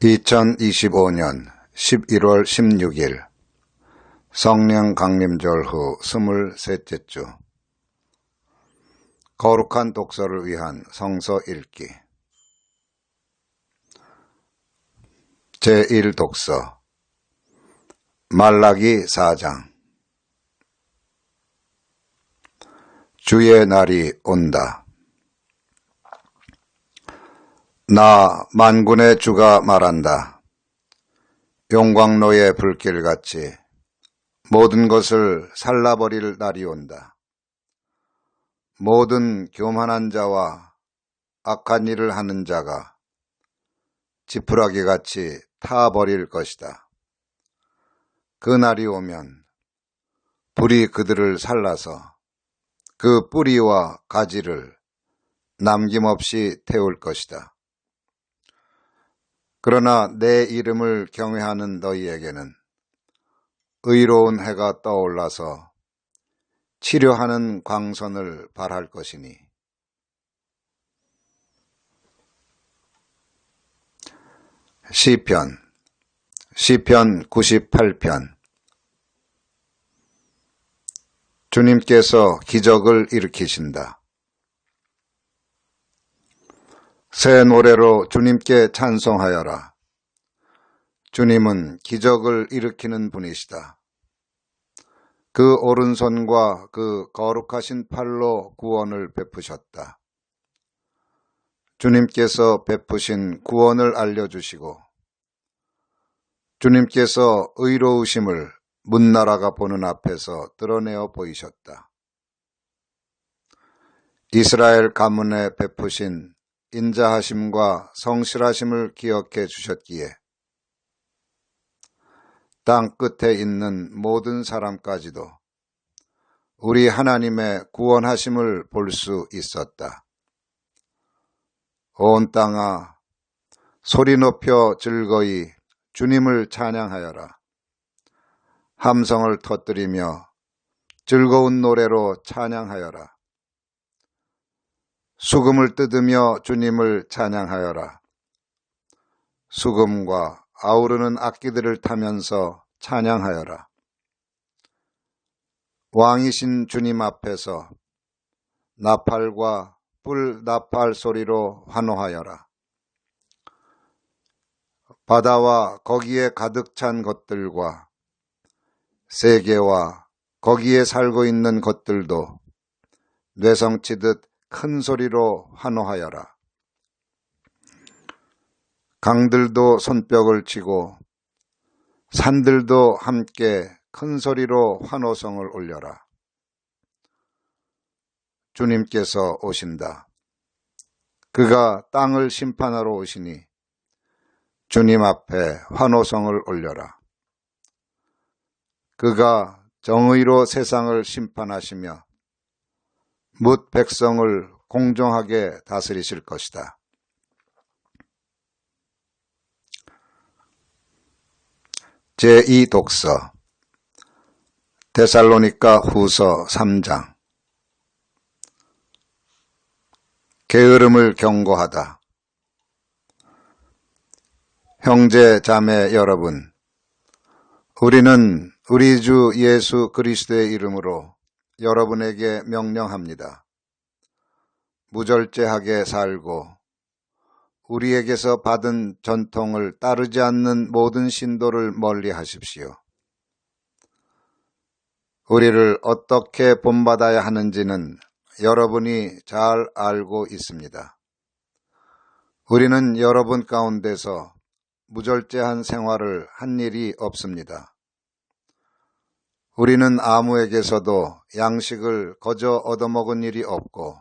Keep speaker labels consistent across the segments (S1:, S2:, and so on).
S1: 2025년 11월 16일 성령 강림절 후 23째 주. 거룩한 독서를 위한 성서 읽기. 제1독서. 말라기 4장. 주의 날이 온다. 나 만군의 주가 말한다. 용광로의 불길같이 모든 것을 살라버릴 날이 온다. 모든 교만한 자와 악한 일을 하는 자가 지푸라기 같이 타버릴 것이다. 그 날이 오면 불이 그들을 살라서 그 뿌리와 가지를 남김없이 태울 것이다. 그러나 내 이름을 경외하는 너희에게는 의로운 해가 떠올라서 치료하는 광선을 발할 것이니 시편 시편 98편 주님께서 기적을 일으키신다. 새 노래로 주님께 찬송하여라. 주님은 기적을 일으키는 분이시다. 그 오른손과 그 거룩하신 팔로 구원을 베푸셨다. 주님께서 베푸신 구원을 알려주시고 주님께서 의로우심을 문나라가 보는 앞에서 드러내어 보이셨다. 이스라엘 가문에 베푸신 인자하심과 성실하심을 기억해 주셨기에 땅 끝에 있는 모든 사람까지도 우리 하나님의 구원하심을 볼 수 있었다. 온 땅아 소리 높여 즐거이 주님을 찬양하여라. 함성을 터뜨리며 즐거운 노래로 찬양하여라. 수금을 뜯으며 주님을 찬양하여라. 수금과 아우르는 악기들을 타면서 찬양하여라. 왕이신 주님 앞에서 나팔과 뿔 나팔 소리로 환호하여라. 바다와 거기에 가득 찬 것들과 세계와 거기에 살고 있는 것들도 뇌성치듯 큰 소리로 환호하여라. 강들도 손뼉을 치고 산들도 함께 큰 소리로 환호성을 올려라. 주님께서 오신다. 그가 땅을 심판하러 오시니 주님 앞에 환호성을 올려라. 그가 정의로 세상을 심판하시며 묻 백성을 공정하게 다스리실 것이다. 제2독서 데살로니가 후서 3장 게으름을 경고하다. 형제 자매 여러분, 우리는 우리 주 예수 그리스도의 이름으로 여러분에게 명령합니다. 무절제하게 살고 우리에게서 받은 전통을 따르지 않는 모든 신도를 멀리 하십시오. 우리를 어떻게 본받아야 하는지는 여러분이 잘 알고 있습니다. 우리는 여러분 가운데서 무절제한 생활을 한 일이 없습니다. 우리는 아무에게서도 양식을 거저 얻어먹은 일이 없고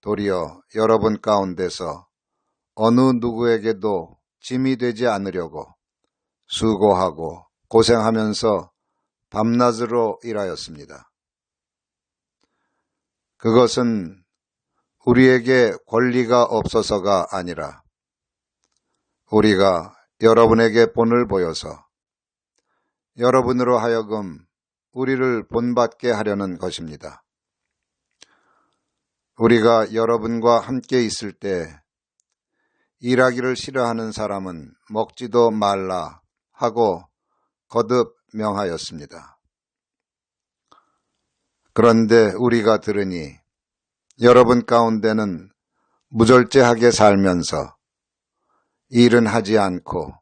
S1: 도리어 여러분 가운데서 어느 누구에게도 짐이 되지 않으려고 수고하고 고생하면서 밤낮으로 일하였습니다. 그것은 우리에게 권리가 없어서가 아니라 우리가 여러분에게 본을 보여서 여러분으로 하여금 우리를 본받게 하려는 것입니다. 우리가 여러분과 함께 있을 때 일하기를 싫어하는 사람은 먹지도 말라 하고 거듭 명하였습니다. 그런데 우리가 들으니 여러분 가운데는 무절제하게 살면서 일은 하지 않고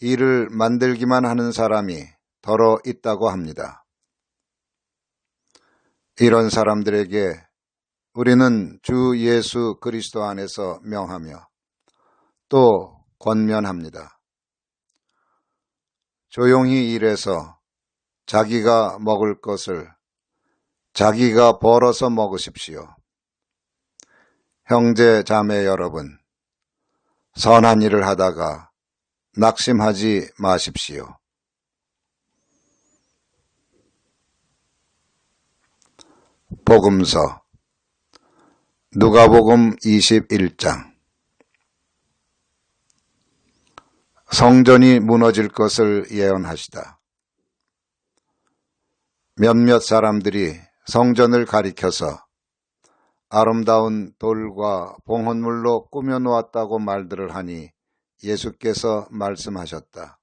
S1: 일을 만들기만 하는 사람이 더러 있다고 합니다. 이런 사람들에게 우리는 주 예수 그리스도 안에서 명하며 또 권면합니다. 조용히 일해서 자기가 먹을 것을 자기가 벌어서 먹으십시오. 형제 자매 여러분, 선한 일을 하다가 낙심하지 마십시오. 복음서 누가복음 21장 성전이 무너질 것을 예언하시다. 몇몇 사람들이 성전을 가리켜서 아름다운 돌과 봉헌물로 꾸며 놓았다고 말들을 하니 예수께서 말씀하셨다.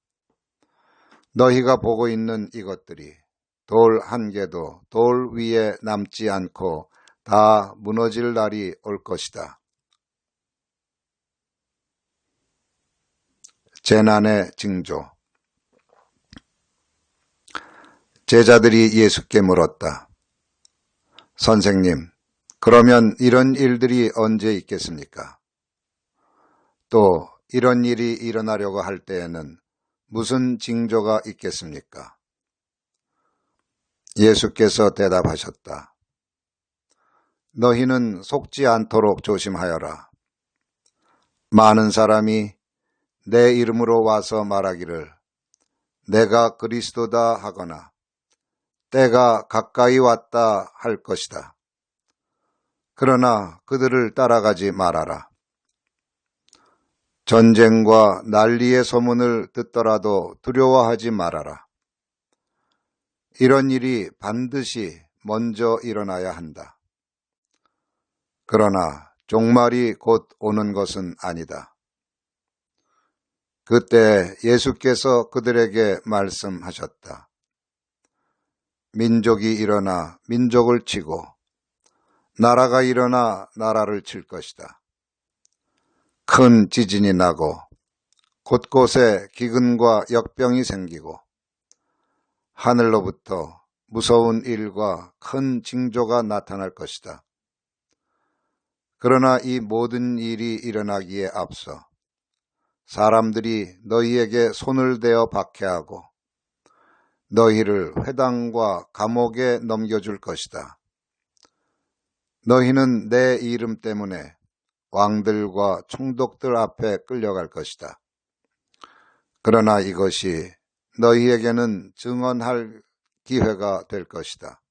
S1: 너희가 보고 있는 이것들이 돌 한 개도 돌 위에 남지 않고 다 무너질 날이 올 것이다. 재난의 징조 제자들이 예수께 물었다. 선생님, 그러면 이런 일들이 언제 있겠습니까? 또 이런 일이 일어나려고 할 때에는 무슨 징조가 있겠습니까? 예수께서 대답하셨다. 너희는 속지 않도록 조심하여라. 많은 사람이 내 이름으로 와서 말하기를 내가 그리스도다 하거나 때가 가까이 왔다 할 것이다. 그러나 그들을 따라가지 말아라. 전쟁과 난리의 소문을 듣더라도 두려워하지 말아라. 이런 일이 반드시 먼저 일어나야 한다. 그러나 종말이 곧 오는 것은 아니다. 그때 예수께서 그들에게 말씀하셨다. 민족이 일어나 민족을 치고 나라가 일어나 나라를 칠 것이다. 큰 지진이 나고 곳곳에 기근과 역병이 생기고 하늘로부터 무서운 일과 큰 징조가 나타날 것이다. 그러나 이 모든 일이 일어나기에 앞서 사람들이 너희에게 손을 대어 박해하고 너희를 회당과 감옥에 넘겨줄 것이다. 너희는 내 이름 때문에 왕들과 총독들 앞에 끌려갈 것이다. 그러나 이것이 너희에게는 증언할 기회가 될 것이다.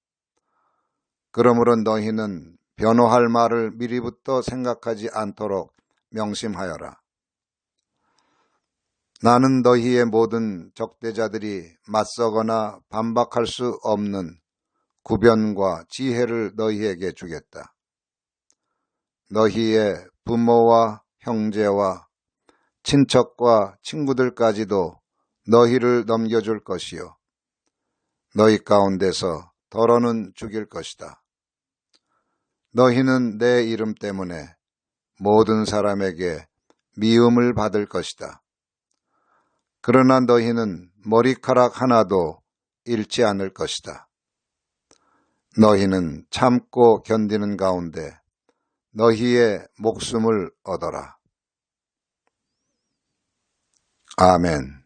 S1: 그러므로 너희는 변호할 말을 미리부터 생각하지 않도록 명심하여라. 나는 너희의 모든 적대자들이 맞서거나 반박할 수 없는 구변과 지혜를 너희에게 주겠다. 너희의 부모와 형제와 친척과 친구들까지도 너희를 넘겨줄 것이요. 너희 가운데서 더러는 죽일 것이다. 너희는 내 이름 때문에 모든 사람에게 미움을 받을 것이다. 그러나 너희는 머리카락 하나도 잃지 않을 것이다. 너희는 참고 견디는 가운데 너희의 목숨을 얻어라. 아멘.